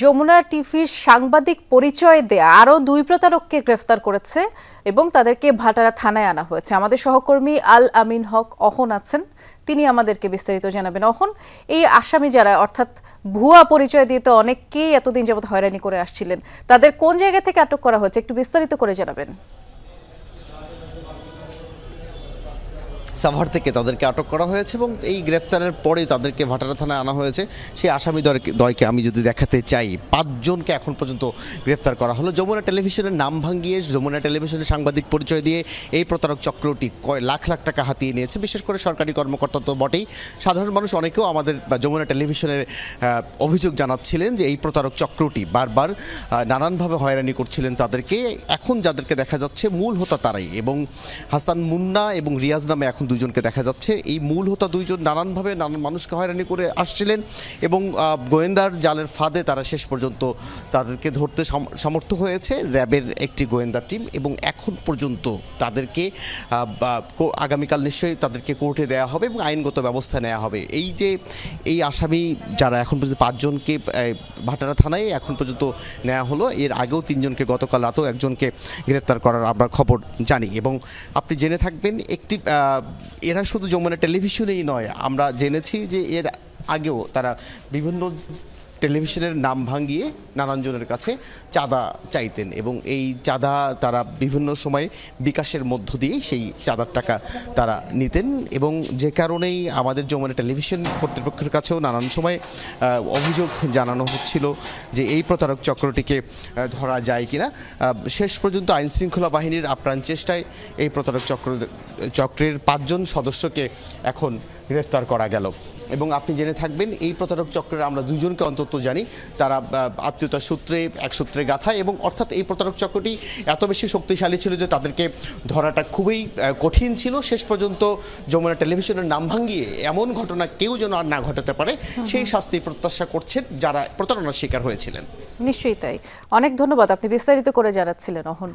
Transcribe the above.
যমুনা টিভির সাংবাদিক পরিচয় দেয়া আরও দুই প্রতারককে গ্রেফতার করেছে এবং তাদেরকে ভাটারা থানায় আনা হয়েছে। আমাদের সহকর্মী আল আমিন হক অহন আছেন। তিনি আমাদেরকে বিস্তারিত জানাবেন। অহন, এই আসামি যারা, অর্থাৎ ভুয়া পরিচয় দিয়ে তো অনেককেই এতদিন যাবৎ হয়রানি করে আসছিলেন, তাদের কোন জায়গা থেকে আটক করা হয়েছে? একটু বিস্তারিত করে জানাবেন। সাভার থেকে তাদেরকে আটক করা হয়েছে এবং এই গ্রেফতারের পরে তাদেরকে ভাটারা থানায় আনা হয়েছে। সেই আসামি দয়কে আমি যদি দেখাতে চাই, পাঁচজনকে এখন পর্যন্ত গ্রেফতার করা হলো। যমুনা টেলিভিশনের নাম ভাঙিয়ে যমুনা টেলিভিশনের সাংবাদিক পরিচয় দিয়ে এই প্রতারক চক্রটি কয় লাখ লাখ টাকা হাতিয়ে নিয়েছে। বিশেষ করে সরকারি কর্মকর্তা তো বটেই। সাধারণ মানুষ অনেকেও আমাদের যমুনা টেলিভিশনের অভিযোগ জানাচ্ছিলেন যে এই প্রতারক চক্রটি বারবার নানানভাবে হয়রানি করছিলেন তাদেরকে। এখন যাদেরকে দেখা যাচ্ছে, মূল হোতা তারাই এবং হাসান মুন্না এবং রিয়াজ নামে এখন দুজনকে দেখা যাচ্ছে। এই মূল হোতা দুইজন নানানভাবে নানান মানুষকে হয়রানি করে আসছিলেন এবং গোয়েন্দার জালের ফাঁদে তারা শেষ পর্যন্ত তাদেরকে ধরতে সম- সমর্থ হয়েছে। র্যাবের একটি গোয়েন্দা টিম এবং এখন পর্যন্ত তাদেরকে আগামীকাল নিশ্চয়ই তাদেরকে কোর্টে দেওয়া হবে এবং আইনগত ব্যবস্থা নেওয়া হবে। এই যে, এই আসামি যারা এখন পর্যন্ত পাঁচজনকে ভাটারা থানায় এখন পর্যন্ত নেওয়া হলো, এর আগেও তিনজনকে গতকাল রাতেও একজনকে গ্রেপ্তার করার আমরা খবর জানি এবং আপনি জেনে থাকবেন, একটি এরা শুধু যমুনা টেলিভিশনেই নয় আমরা জেনেছি যে এর আগেও তারা বিভিন্ন টেলিভিশনের নাম ভাঙিয়ে নানানজনের কাছে চাঁদা চাইতেন এবং এই চাঁদা তারা বিভিন্ন সময় বিকাশের মধ্য দিয়ে সেই চাঁদার টাকা তারা নিতেন এবং যে কারণেই আমাদের যমুনা টেলিভিশন কর্তৃপক্ষের কাছেও নানান সময় অভিযোগ জানানো হচ্ছিল যে এই প্রতারক চক্রটিকে ধরা যায় কিনা। শেষ পর্যন্ত আইন শৃঙ্খলা বাহিনীর আপ্রাণ চেষ্টায় এই প্রতারক চক্র, চক্রের পাঁচজন সদস্যকে এখন গ্রেফতার করা গেল। এবং আপনি জেনে থাকবেন এই প্রতারক চক্রের আমরা দুজনকে অন্তত জানি। তারা আত্মীয়তার সূত্রে এক সূত্রে গাথা এবং অর্থাৎ এই প্রতারক চক্রটি এত বেশি শক্তিশালী ছিল যে তাদেরকে ধরাটা খুবই কঠিন ছিল। শেষ পর্যন্ত যমুনা টেলিভিশনের নাম ভাঙিয়ে এমন ঘটনা কেউ যেন আর না ঘটাতে পারে সেই শাস্তি প্রত্যাশা করছেন যারা প্রতারণার শিকার হয়েছিলেন। নিশ্চয়ই তাই। অনেক ধন্যবাদ আপনি বিস্তারিত করে জানাচ্ছিলেন অহন।